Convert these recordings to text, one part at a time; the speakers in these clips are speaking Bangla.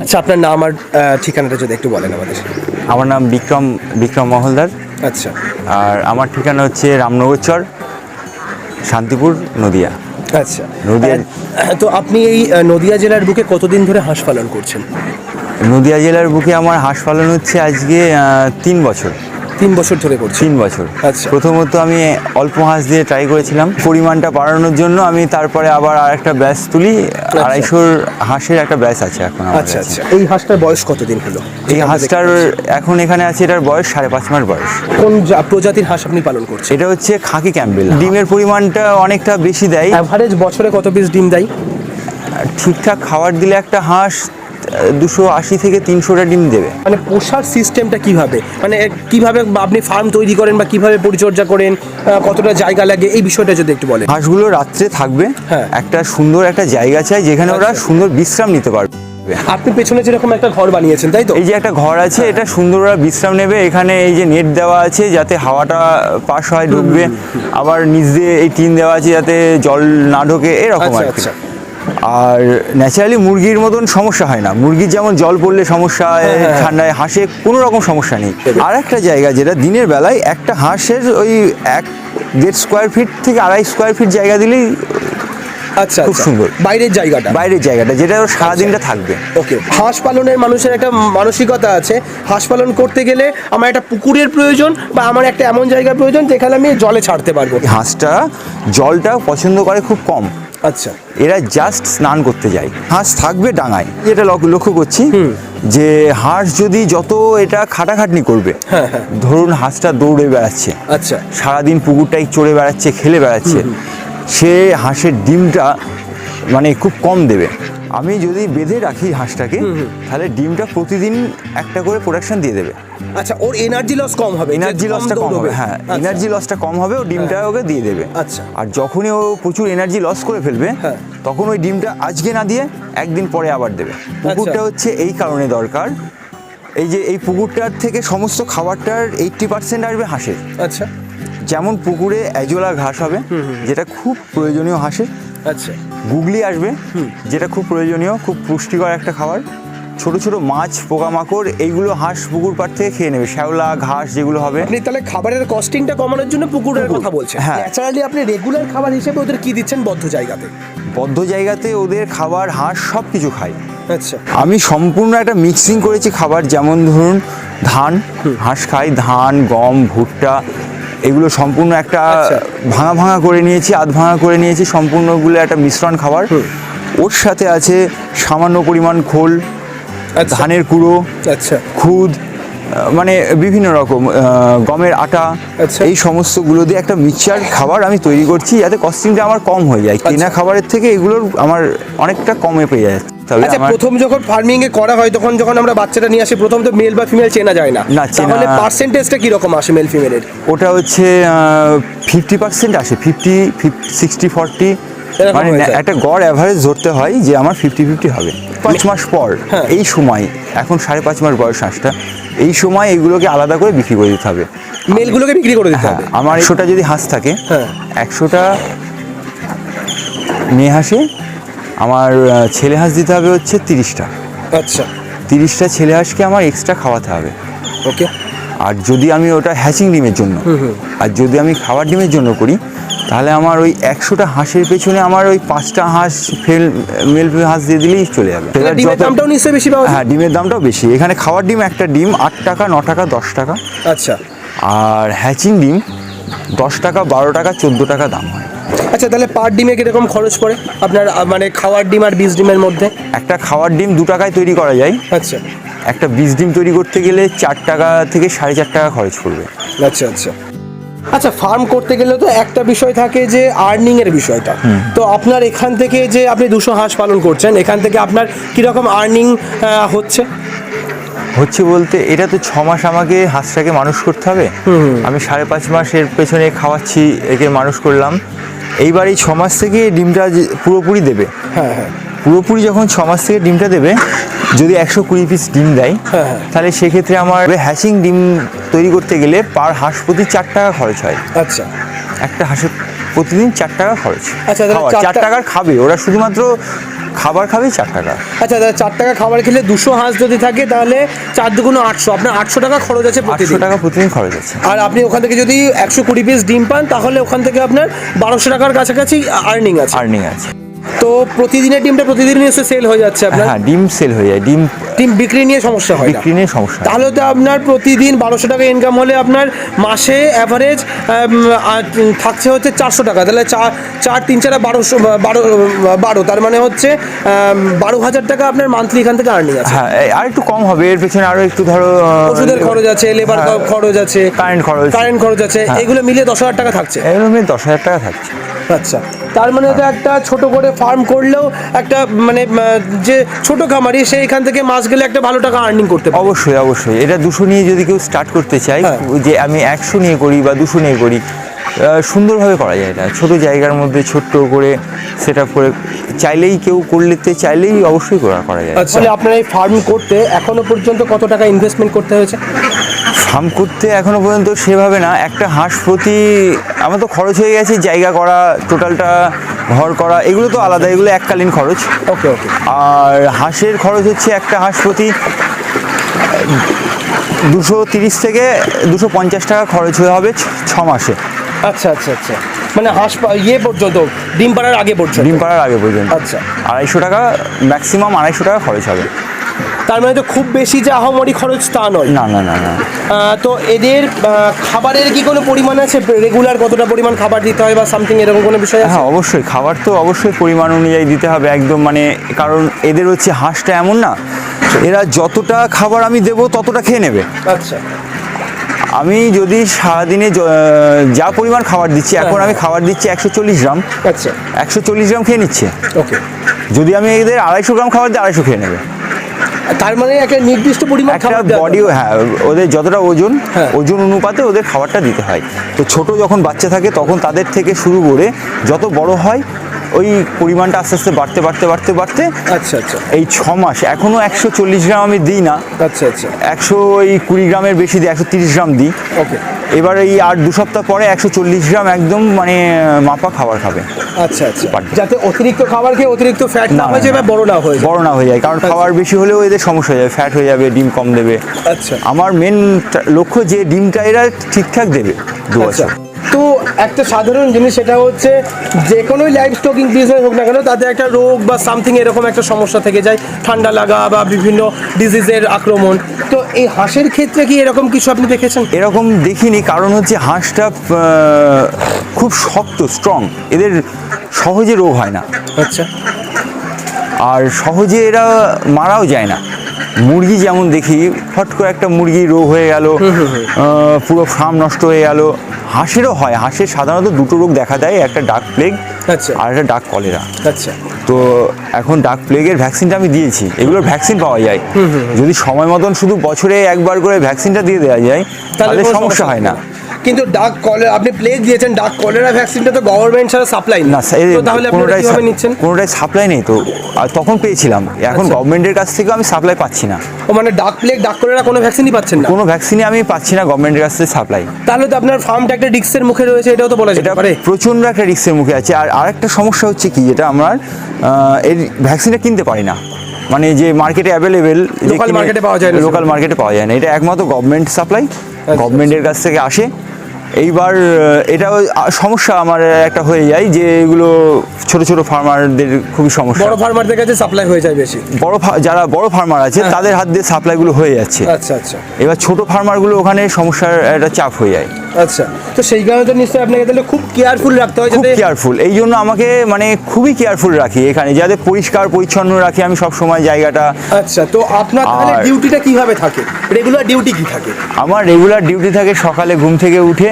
আচ্ছা আপনার নাম আর ঠিকানাটা যদি একটু বলেন আমাদের। আমার নাম বিক্রম বিক্রম মহলদার। আচ্ছা। আর আমার ঠিকানা হচ্ছে রামনগর চর শান্তিপুর নদিয়া। আচ্ছা। নদিয়া- তো আপনি এই নদিয়া জেলার বুকে কতদিন ধরে হাঁস পালন করছেন? নদিয়া জেলার বুকে আমার হাঁস পালন হচ্ছে আজকে তিন বছর। তিন বছর ধরে করছেন তিন বছর। আচ্ছা। প্রথমত আমি অল্প হাঁস দিয়ে ট্রাই করেছিলাম। পরিমাণটা বাড়ানোর জন্য আমি তারপরে আবার আর একটা ব্যাস তুলি। আড়াইশোর হাঁসের একটা ব্যাস আছে এখন আচ্ছা আচ্ছা। এই হাঁসটার বয়স কতদিন হলো? এই হাঁসটার এখন এখানে আছে এটার বয়স সাড়ে পাঁচ মাস বয়স। কোন প্রজাতির হাঁস আপনি পালন করছেন? এটা হচ্ছে খাকি ক্যাম্বেল। ডিমের পরিমাণটা অনেকটা বেশি দেয়। অ্যাভারেজ বছরে কত পিস ডিম দেয়? ঠিকঠাক খাবার দিলে একটা হাঁস দুশো আশি থেকে তিনশোটা ডিম দেবে। মানে পোষার সিস্টেমটা কীভাবে? মানে কীভাবে আপনি ফার্ম তৈরি করেন বা কীভাবে পরিচর্যা করেন কতটা জায়গা লাগে এই বিষয়টা যদি একটু বলেন। হাঁসগুলো রাত্রে থাকবে। হ্যাঁ। একটা সুন্দর একটা জায়গা চাই যেখানে ওরা আচ্ছা। সুন্দর বিশ্রাম নিতে পারবে। আপনি পেছনে যেরকম একটা ঘর বানিয়েছেন তাই তো? এই যে একটা ঘর আছে এটা সুন্দর ওরা বিশ্রাম নেবে। এখানে এই যে নেট দেওয়া আছে যাতে হাওয়াটা পাস হয় ঢুকবে। আবার নিচ দিয়ে এই টিন দেওয়া আছে যাতে জল না ঢোকে এরকম আচ্ছা, আর। আর ন্যাচারালি মুরগির মতন সমস্যা হয় না। মুরগির যেমন জল পড়লে সমস্যা হয় হ্যাঁ, হ্যাঁ। ঠান্ডায় হাঁসে কোনো রকম সমস্যা নেই। আর একটা জায়গা যেটা দিনের বেলায় একটা হাঁসের ওই এক দেড় স্কোয়ার ফিট থেকে আড়াই স্কোয়ার ফিট জায়গা দিলেই আচ্ছা খুব আচ্ছা। সুন্দর। বাইরের জায়গাটা? বাইরের জায়গাটা যেটা সারাদিনটা থাকবে। ওকে। হাঁস পালনের মানুষের একটা মানসিকতা আছে। হাঁস পালন করতে গেলে আমার একটা পুকুরের প্রয়োজন বা আমার একটা এমন জায়গার প্রয়োজন যেখানে আমি জলে ছাড়তে পারব। হাঁসটা জলটা পছন্দ করে খুব কম। আচ্ছা। এরা জাস্ট স্নান করতে যায়। হাঁস থাকবে ডাঙায়। এটা লক- লক্ষ্য করছি যে হাঁস যদি যত এটা খাটাখাটনি করবে হ্যাঁ, হ্যাঁ। ধরুন হাঁসটা দৌড়ে বেড়াচ্ছে আচ্ছা। সারাদিন পুকুরটাই চড়ে বেড়াচ্ছে খেলে বেড়াচ্ছে সে হাঁসের ডিমটা মানে খুব কম দেবে। আমি যদি বেঁধে রাখি হাঁসটাকে তাহলে ডিমটা প্রতিদিন একটা করে প্রোডাকশন দিয়ে দেবে। আচ্ছা ওর এনার্জি লস কম হবে এনার্জি লসটা কম হবে হ্যাঁ আচ্ছা। এনার্জি লসটা কম হবে ও ডিমটা ওকে দিয়ে দেবে। আচ্ছা। আর যখনই ও প্রচুর এনার্জি লস করে ফেলবে হ্যাঁ। তখন ওই ডিমটা আজকে না দিয়ে একদিন পরে আবার দেবে। পুকুরটা হচ্ছে এই কারণে দরকার এই যে এই পুকুরটার থেকে সমস্ত খাবারটার এইট্টি পার্সেন্ট আসবে হাঁসের। আচ্ছা। যেমন পুকুরে অ্যাজোলা ঘাস হবে যেটা খুব প্রয়োজনীয় হাঁসের আচ্ছা। গুগলি আসবে যেটা খুব প্রয়োজনীয় খুব পুষ্টিকর একটা খাবার। ছোট ছোট মাছ পোকামাকড় এইগুলো হাঁস পুকুর পাড় থেকে খেয়ে নেবে। শ্যাওলা ঘাস যেগুলো হবে। আপনি তাহলে খাবারের কস্টিংটা কমানোর জন্য পুকুরের কথা বলছেন। হ্যাঁ। ন্যাচারালি আপনি রেগুলার খাবার হিসেবে ওদের কি দিচ্ছেন বদ্ধ জায়গাতে? বদ্ধ জায়গাতে ওদের খাবার হাঁস সব কিছু খায়। আচ্ছা। আমি সম্পূর্ণ একটা মিক্সিং করেছি খাবার যেমন ধরুন ধান। হাঁস খায় ধান গম ভুট্টা এগুলো সম্পূর্ণ একটা আচ্ছা। ভাঙা ভাঙা করে নিয়েছি আধ ভাঙা করে নিয়েছি সম্পূর্ণগুলো একটা মিশ্রণ খাবার ওর সাথে আছে সামান্য পরিমাণ খোল আচ্ছা। ধানের কুড়ো আচ্ছা খুদ মানে বিভিন্ন রকম গমের আটা আচ্ছা। এই সমস্তগুলো দিয়ে একটা মিক্সচার খাবার আমি তৈরি করছি যাতে কস্টিংটা আমার কম হয়ে যায় কিনা। খাবারের থেকে এগুলোর আমার অনেকটা কমে পেয়ে যাচ্ছে আচ্ছা প্রথম যখন ফার্মিং এ করা হয় তখন যখন আমরা বাচ্চাটা নিয়ে আসি প্রথম তো মেল বা ফিমেল চেনা যায় না তাহলে পার্সেন্টেজটা কি রকম আসে মেল ফিমেলের ওটা হচ্ছে ফিফটি পার্সেন্ট আসে ফিফটি সিক্সটি ফর্টি মানে। একটা গড় অ্যাভারেজ ধরতে হয় যে আমার ফিফটি ফিফটি হবে পাঁচ মাস পর হ্যাঁ। এই সময় এখন সাড়ে পাঁচ মাস বয়স হাঁসটা এই সময় এগুলোকে আলাদা করে বিক্রি করে দিতে হবে মেলগুলোকে বিক্রি করে দিতে হ্যাঁ হবে আমার একশোটা যদি হাঁস থাকে হ্যাঁ। একশোটা মেয়ে হাঁসে আমার ছেলে হাঁস দিতে হবে হচ্ছে তিরিশটা। আচ্ছা। তিরিশটা ছেলে হাঁসকে আমার এক্সট্রা খাওয়াতে হবে। ওকে। আর যদি আমি ওটা হ্যাচিং ডিমের জন্য আর যদি আমি খাবার ডিমের জন্য করি তাহলে আমার ওই একশোটা হাঁসের পেছনে আমার ওই পাঁচটা হাঁস ফেল মেল হাঁস দিয়ে দিলেই চলে যাবে। ডিমের দামটাও নিশ্চয়ই বেশি হ্যাঁ ডিমের দামটাও বেশি। এখানে খাবার ডিম একটা ডিম আট টাকা ন টাকা দশ টাকা। আচ্ছা। আর হ্যাচিং ডিম দশ টাকা বারো টাকা চোদ্দ টাকা দাম হয়। আচ্ছা তাহলে পার ডিমে কীরকম খরচ পড়ে আপনার মানে খাওয়ার ডিম আর বীজ ডিমের মধ্যে? একটা খাওয়ার ডিম দু টাকায় তৈরি করা যায়। আচ্ছা। একটা বীজ ডিম তৈরি করতে গেলে চার টাকা থেকে সাড়ে চার টাকা খরচ পড়বে। আচ্ছা আচ্ছা। আচ্ছা ফার্ম করতে গেলে তো একটা বিষয় থাকে যে আর্নিং এর বিষয়টা। তো আপনার এখান থেকে যে আপনি দুশো হাঁস পালন করছেন এখান থেকে আপনার কীরকম আর্নিং হচ্ছে? হচ্ছে বলতে এটা তো ছ মাস আমাকে হাঁসটাকে মানুষ করতে হবে। আমি সাড়ে পাঁচ মাস এর পেছনে খাওয়াচ্ছি একে মানুষ করলাম। এইবার এই ছ মাস থেকে ডিমটা যে- পুরোপুরি দেবে। হ্যাঁ হ্যাঁ। পুরোপুরি যখন ছ মাস থেকে ডিমটা দেবে যদি একশো কুড়ি পিস ডিম দেয় হ্যাঁ, হ্যাঁ। তাহলে সেক্ষেত্রে আমার হ্যাচিং ডিম তৈরি করতে গেলে পার হাঁস প্রতি চার টাকা খরচ হয়। আচ্ছা। একটা হাঁসের প্রতিদিন চার টাকা খরচ। আচ্ছা, চার টাকার খাবে ওরা শুধুমাত্র খাবার খাবে চার টাকা। আচ্ছা দাদা চার টাকা খাবার খেলে দুশো হাঁস যদি থাকে তাহলে চার দুগুণ আটশো। আপনার আটশো টাকা খরচ আছে আটশো টাকা প্রতিদিন খরচ আছে। আর আপনি ওখান থেকে যদি একশো কুড়ি পিস ডিম পান তাহলে ওখান থেকে আপনার বারোশো টাকার কাছাকাছি আর্নিং আছে। আর্নিং আছে। তো প্রতিদিনের ডিমটা প্রতিদিন এসে সেল হয়ে যাচ্ছে আপনার? হ্যাঁ ডিম সেল হয়ে যায়। ডিম ডিম বিক্রি নিয়ে সমস্যা হয় বিক্রি নিয়ে সমস্যা তাহলে তো আপনার প্রতিদিন বারোশো টাকা ইনকাম হলে আপনার মাসে অ্যাভারেজ থাকছে হচ্ছে চারশো টাকা। তাহলে চার চার তিন চারা বারোশো বারো বারো তার মানে হচ্ছে বারো হাজার টাকা আপনার মান্থলি এখান থেকে আর্নিং আছে। হ্যাঁ আর একটু কম হবে এর পেছনে আরও একটু ধরো ওষুধের খরচ আছে লেবার হ্যাঁ, খরচ আছে কারেন্ট খরচ। কারেন্ট খরচ আছে হ্যাঁ। এগুলো মিলিয়ে দশ হাজার টাকা থাকছে। এগুলো মিলে দশ হাজার টাকা থাকছে। আচ্ছা। তার মানে তো একটা ছোট করে ফার্ম করলেও একটা মানে যে ছোট খামারি সে এখান থেকে মাস গেলে একটা ভালো টাকা আর্নিং করতে পারে। অবশ্যই অবশ্যই। এটা দুশো নিয়ে যদি কেউ স্টার্ট করতে চায় হ্যাঁ। যে আমি একশো নিয়ে করি বা দুশো নিয়ে করি সুন্দরভাবে করা যায় এটা। ছোট জায়গার মধ্যে ছোট্ট করে সেট আপ করে চাইলেই কেউ করলেতে চাইলেই অবশ্যই করা করা যায়। আচ্ছা। আপনার এই ফার্ম করতে এখনও পর্যন্ত কত টাকা ইনভেস্টমেন্ট করতে হয়েছে? ফার্ম করতে এখনও পর্যন্ত সেভাবে না। একটা হাঁস প্রতি আমার তো খরচ হয়ে গেছে জায়গা করা টোটালটা ঘর করা এগুলো তো আলাদা এগুলো এককালীন খরচ। ওকে ওকে। আর হাঁসের খরচ হচ্ছে একটা হাঁস প্রতি দুশো তিরিশ থেকে দুশো পঞ্চাশ টাকা খরচ হয়ে হবে ছ- মাসে। আচ্ছা আচ্ছা আচ্ছা। মানে হাঁস ইয়ে পর্যন্ত ডিম পাড়ার আগে পর্যন্ত? ডিম পাড়ার আগে পর্যন্ত। আচ্ছা। আড়াইশো টাকা ম্যাক্সিমাম আড়াইশো টাকা খরচ হবে। তার মানে তো খুব বেশি যে আহামরি খরচ তা নয়। না না না না। তো এদের খাবারের কি কোনো পরিমাণ আছে? রেগুলার কতটা পরিমাণ খাবার দিতে হয় বা সামথিং এরকম কোনো বিষয় আছে? হ্যাঁ অবশ্যই। খাবার তো অবশ্যই পরিমাণ অনুযায়ী দিতে হবে একদম মানে কারণ এদের হচ্ছে হাঁসটা এমন না এরা যতটা খাবার আমি দেবো ততটা খেয়ে নেবে। আচ্ছা। আমি যদি সারাদিনে যা পরিমাণ খাবার দিচ্ছি এখন আমি খাবার দিচ্ছি একশো চল্লিশ গ্রাম। আচ্ছা। একশো চল্লিশ গ্রাম খেয়ে নিচ্ছে। ওকে। যদি আমি এদের আড়াইশো গ্রাম খাবার দিই আড়াইশো খেয়ে নেবে। তার মানে একটা নির্দিষ্ট পরিমাণ একটা বডি হ্যাঁ ওদের যতটা ওজন হ্যাঁ। ওজন অনুপাতে ওদের খাবারটা দিতে হয় তো ছোট যখন বাচ্চা থাকে তখন তাদের থেকে শুরু করে যত বড় হয় ওই পরিমাণটা আস্তে আস্তে বাড়তে বাড়তে বাড়তে বাড়তে আচ্ছা আচ্ছা। এই ছ মাস এখনও একশো চল্লিশ গ্রাম আমি দিই না। আচ্ছা আচ্ছা। একশো ওই কুড়ি গ্রামের বেশি দিই একশো তিরিশ গ্রাম দিই। ওকে। এবার এই আর দু সপ্তাহ পরে একশো চল্লিশ গ্রাম একদম মানে মাপা খাবার খাবে। আচ্ছা আচ্ছা। যাতে অতিরিক্ত খাবার খেয়ে অতিরিক্ত ফ্যাট না হয়ে যায় না, বা বড় না হয়ে বড় না হয়ে যায় কারণ খাবার বেশি হলেও এদের সমস্যা হয়ে যাবে ফ্যাট হয়ে যাবে ডিম কম দেবে। আচ্ছা। আমার মেন লক্ষ্য যে ডিমটা এরা ঠিকঠাক দেবে দু আচ্ছা। বছর। তো একটা সাধারণ জিনিস সেটা হচ্ছে যে কোনো লাইফ স্টকিং বিজনেস হোক না কেন তাতে একটা রোগ বা সামথিং এরকম একটা সমস্যা থেকে যায় ঠান্ডা লাগা বা বিভিন্ন ডিজিজের আক্রমণ। তো এই হাঁসের ক্ষেত্রে কি এরকম কিছু আপনি দেখেছেন? এরকম দেখিনি কারণ হচ্ছে হাঁসটা খুব শক্ত স্ট্রং এদের সহজে রোগ হয় না। আচ্ছা। আর সহজে এরা মারাও যায় না। মুরগি যেমন দেখি ফট করে একটা মুরগি রোগ হয়ে গেল পুরো ফার্ম নষ্ট হয়ে গেল। হাঁসেরও হয় হাঁসের সাধারণত দুটো রোগ দেখা দেয় একটা ডাক প্লেগ আচ্ছা। আর একটা ডাক কলেরা। আচ্ছা। তো এখন ডাক প্লেগের ভ্যাকসিনটা আমি দিয়েছি এগুলোর ভ্যাকসিন পাওয়া যায়। যদি সময় মতন শুধু বছরে একবার করে ভ্যাকসিনটা দিয়ে দেওয়া যায় তাহলে সমস্যা হয় না। কিন্তু ডাক কলেরা আপনি প্লেগ দিয়েছেন ডাক কলেরা ভ্যাকসিনটা তো গভর্নমেন্ট ছাড়া সাপ্লাই না তো তাহলে কোনোটাই নিচ্ছেন? কোনোটাই সাপ্লাই নেই তো। আর তখন পেয়েছিলাম। এখন আচ্ছা। গভর্নমেন্টের কাছ থেকেও আমি সাপ্লাই পাচ্ছি না। ও মানে ডাক প্লেগ ডাক কলেরা কোনো ভ্যাকসিনই পাচ্ছেন না? কোনো ভ্যাকসিনই আমি পাচ্ছি না গভর্নমেন্টের কাছ থেকে সাপ্লাই তাহলে তো আপনার ফার্মটা একটা রিক্সের মুখে রয়েছে এটাও তো বলা যেতে পারে। প্রচণ্ড একটা রিস্কের মুখে আছে। আর আরেকটা সমস্যা হচ্ছে কি যেটা আমার এর ভ্যাকসিনটা কিনতে পারি না। মানে যে মার্কেটে অ্যাভেলেবেল লোকাল মার্কেটে পাওয়া যায় না লোকাল মার্কেটে পাওয়া যায় না। এটা একমাত্র গভর্নমেন্ট সাপ্লাই আচ্ছা। গভর্নমেন্টের কাছ থেকে আসে। এইবার এটা সমস্যা আমার একটা হয়ে যায় যে এগুলো ছোট ছোট ফার্মারদের খুবই সমস্যা। বড় ফার্মারদের কাছে সাপ্লাই হয়ে যায় বেশি। বড় যারা বড় ফার্মার আছে হ্যাঁ। তাদের হাত দিয়ে সাপ্লাইগুলো হয়ে যাচ্ছে। আচ্ছা আচ্ছা। এবার ছোট ফার্মারগুলো ওখানে সমস্যার একটা চাপ হয়ে যায়। আচ্ছা তো সেই কারণে তো নিশ্চয়ই আপনাকে তাহলে খুব কেয়ারফুল রাখতে হয় খুব কেয়ারফুল এই জন্য আমাকে মানে খুবই কেয়ারফুল রাখি এখানে যাতে পরিষ্কার পরিচ্ছন্ন রাখি আমি সব সময় জায়গাটা। আচ্ছা তো আপনার তাহলে ডিউটিটা কীভাবে থাকে? রেগুলার ডিউটি কি থাকে? আমার রেগুলার ডিউটি থাকে সকালে ঘুম থেকে উঠে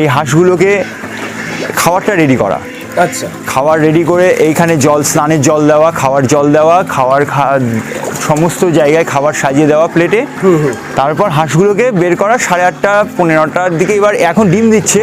এই হাঁসগুলোকে খাবারটা রেডি করা। আচ্ছা। খাবার রেডি করে এইখানে জল স্নানের জল দেওয়া খাওয়ার জল দেওয়া খাওয়ার খা সমস্ত জায়গায় খাবার সাজিয়ে দেওয়া প্লেটে তারপর হাঁসগুলোকে বের করা সাড়ে আটটা পনেরোটার দিকে এবার এখন ডিম দিচ্ছে।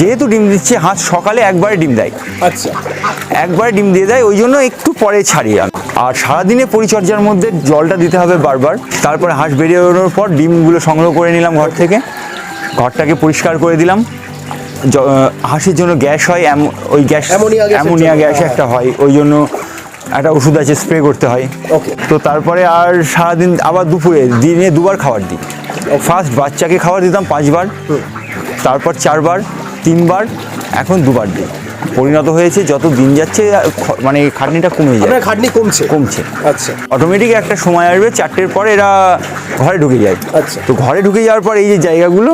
যেহেতু ডিম দিচ্ছে হাঁস সকালে একবারে ডিম দেয়। আচ্ছা। একবারে ডিম দিয়ে দেয় ওই জন্য একটু পরে ছাড়ি আমি আর সারাদিনে পরিচর্যার মধ্যে জলটা দিতে হবে বারবার। তারপরে হাঁস বেরিয়ে বেরোনোর পর ডিমগুলো সংগ্রহ করে নিলাম ঘর থেকে। ঘরটাকে পরিষ্কার করে দিলাম। হাসির জন্য গ্যাস হয় ওই গ্যাস অ্যামোনিয়া গ্যাস হ্যাঁ। একটা হয় ওই জন্য একটা ওষুধ আছে স্প্রে করতে হয়। ওকে। তো তারপরে আর সারাদিন আবার দুপুরে দিনে দুবার খাবার দিই। ফার্স্ট বাচ্চাকে খাবার দিতাম পাঁচবার তারপর চারবার তিনবার এখন দুবার দিই। পরিণত হয়েছে যত দিন যাচ্ছে মানে খাটনিটা কমে যায় খাটনি কমছে? কমছে। আচ্ছা। অটোমেটিক একটা সময় আসবে চারটের পরে এরা ঘরে ঢুকে যায়। আচ্ছা। তো ঘরে ঢুকে যাওয়ার পর এই যে জায়গাগুলো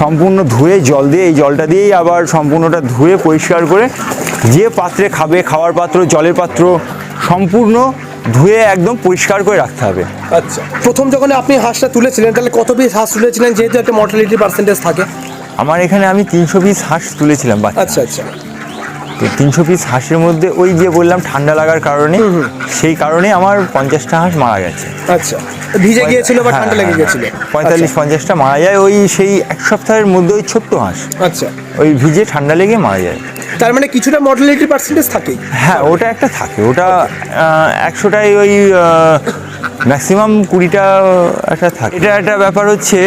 সম্পূর্ণ ধুয়ে জল দিয়ে এই জলটা দিয়েই আবার সম্পূর্ণটা ধুয়ে পরিষ্কার করে যে পাত্রে খাবে খাওয়ার পাত্র জলের পাত্র সম্পূর্ণ ধুয়ে একদম পরিষ্কার করে রাখতে হবে। আচ্ছা। প্রথম যখন আপনি হাঁসটা তুলেছিলেন তাহলে কত পিস হাঁস তুলেছিলেন? যেহেতু একটা মর্টালিটি পার্সেন্টেজ থাকে। আমার এখানে আমি তিনশো পিস হাঁস তুলেছিলাম আচ্ছা আচ্ছা। তো তিনশো পিস হাঁসের মধ্যে ওই যে বললাম ঠান্ডা লাগার কারণে সেই কারণে আমার পঞ্চাশটা হাঁস মারা গেছে। আচ্ছা। ভিজে গিয়েছিল বা ঠান্ডা লেগে গেছিল পঁয়তাল্লিশ পঞ্চাশটা মারা যায় ওই সেই এক সপ্তাহের মধ্যে ওই ছোট্ট হাঁস। আচ্ছা। ওই ভিজে ঠান্ডা লেগে মারা যায়। তার মানে কিছুটা মর্টালিটি পার্সেন্টেজ থাকেই। হ্যাঁ ওটা একটা থাকে। ওটা একশোটাই ওই ম্যাক্সিমাম কুড়িটা একটা থাকে। এটা একটা ব্যাপার হচ্ছে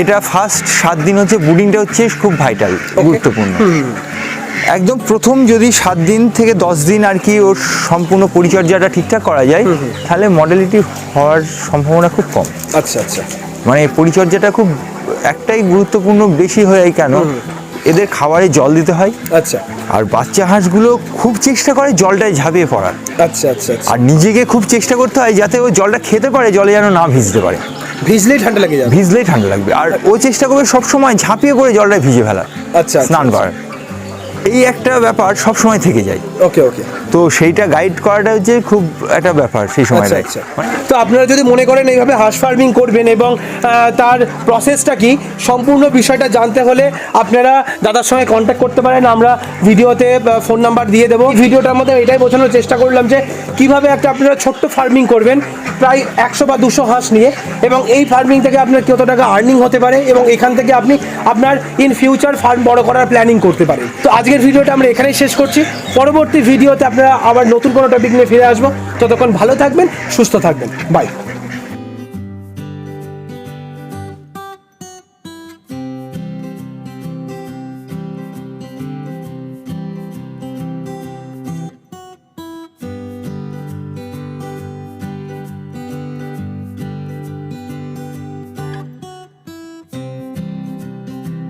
এটা ফার্স্ট সাত দিন হচ্ছে বুডিংটা হচ্ছে খুব ভাইটাল গুরুত্বপূর্ণ। একদম প্রথম যদি সাত দিন থেকে দশ দিন আর কি ওর সম্পূর্ণ পরিচর্যাটা ঠিকঠাক করা যায় তাহলে মডেলিটি হওয়ার সম্ভাবনা খুব কম। আচ্ছা আচ্ছা। মানে পরিচর্যাটা খুব একটাই গুরুত্বপূর্ণ বেশি হয় কেন? এদের খাবারে জল দিতে হয়। আচ্ছা। আর বাচ্চা হাঁসগুলো খুব চেষ্টা করে জলটায় ঝাঁপিয়ে পড়ার। আচ্ছা আচ্ছা আচ্ছা। আর নিজেকে খুব চেষ্টা করতে হয় যাতে ও জলটা খেতে পারে জলে যেন না ভিজতে পারে। ভিজলেই ঠান্ডা লাগে যাবে। ভিজলেই ঠান্ডা লাগবে। আর ও চেষ্টা করবে সবসময় ঝাঁপিয়ে পড়ে জলটা ভিজে ফেলার আচ্ছা স্নান করার। এই একটা ব্যাপার সবসময় থেকে যায়। ওকে ওকে তো সেইটা গাইড করাটা হচ্ছে খুব একটা ব্যাপার সেই আচ্ছা সময়টায়। আচ্ছা। তো আপনারা যদি মনে করেন এইভাবে হাঁস ফার্মিং করবেন এবং তার প্রসেসটা কি সম্পূর্ণ বিষয়টা জানতে হলে আপনারা দাদার সঙ্গে কন্ট্যাক্ট করতে পারেন আমরা ভিডিওতে ফোন নাম্বার দিয়ে দেবো। ভিডিওটার মধ্যে এটাই বোঝানোর চেষ্টা করলাম যে কীভাবে একটা আপনারা ছোট্ট ফার্মিং করবেন প্রায় একশো বা দুশো হাঁস নিয়ে এবং এই ফার্মিং থেকে আপনার কত টাকা আর্নিং হতে পারে এবং এখান থেকে আপনি আপনার ইন ফিউচার ফার্ম বড় করার প্ল্যানিং করতে পারেন। তো আজকের ভিডিওটা আমরা এখানেই শেষ করছি। পরবর্তী ভিডিওতে আপনারা আবার নতুন কোনো টপিক নিয়ে ফিরে আসব। ততক্ষণ ভালো থাকবেন সুস্থ থাকবেন। বাই